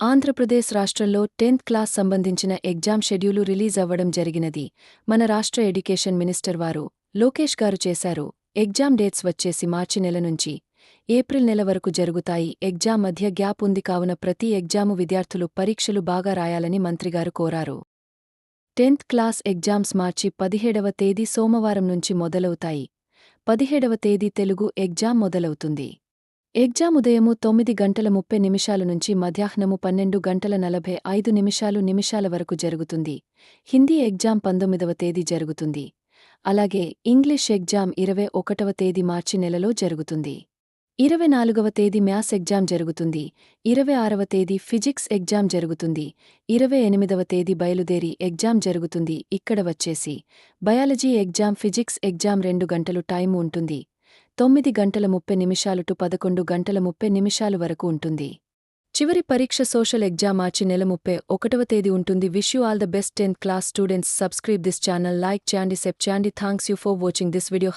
ఆంధ్రప్రదేశ్ రాష్ట్రంలో tenth class సంబంధించిన exam schedule release అవ్వడం జరిగినది. మన రాష్ట్ర ఎడ్యుకేషన్ మినిస్టర్ వారు లోకేష్ గారు చేశారు. ఎగ్జామ్ డేట్స్ వచ్చేసి మార్చి నెల నుంచి. ఏప్రిల్ నెల వరకు జరుగుతాయి. ఎగ్జామ్ మధ్య గ్యాప్ ఉంది కావున ప్రతి ఎగ్జాము విద్యార్థులు పరీక్షలు బాగా రాయాలని మంత్రిగారు కోరారు. టెన్త్ క్లాస్ ఎగ్జామ్స్ మార్చి పదిహేడవ తేదీ సోమవారం నుంచి మొదలవుతాయి. పదిహేడవ తేదీ తెలుగు ఎగ్జామ్ మొదలవుతుంది. ఎగ్జామ్ ఉదయము తొమ్మిది గంటల ముప్పై నిమిషాల నుంచి మధ్యాహ్నము పన్నెండు గంటల నలభై ఐదు నిమిషాలు నిమిషాల వరకు జరుగుతుంది. హిందీ ఎగ్జామ్ పంతొమ్మిదవ తేదీ జరుగుతుంది. అలాగే ఇంగ్లీష్ ఎగ్జామ్ ఇరవై ఒకటవ తేదీ మార్చి నెలలో జరుగుతుంది. ఇరవై నాలుగవ తేదీ మ్యాథ్స్ ఎగ్జామ్ జరుగుతుంది. ఇరవై ఆరవ తేదీ ఫిజిక్స్ ఎగ్జామ్ జరుగుతుంది. ఇరవై ఎనిమిదవ తేదీ బయలుదేరి ఎగ్జామ్ జరుగుతుంది. ఇక్కడ వచ్చేసి బయాలజీ ఎగ్జామ్ ఫిజిక్స్ ఎగ్జామ్ రెండు గంటలు టైం ఉంటుంది. తొమ్మిది గంటల ముప్పై నిమిషాలు టు పదకొండు గంటల ముప్పై నిమిషాలు వరకు ఉంటుంది. చివరి పరీక్ష సోషల్ ఎగ్జామ్ మార్చి నెల ముప్పై ఒకటవ తేదీ ఉంటుంది. Wish you all the best tenth class students subscribe this channel like చాండి సెప్ చాండి thanks you for watching this video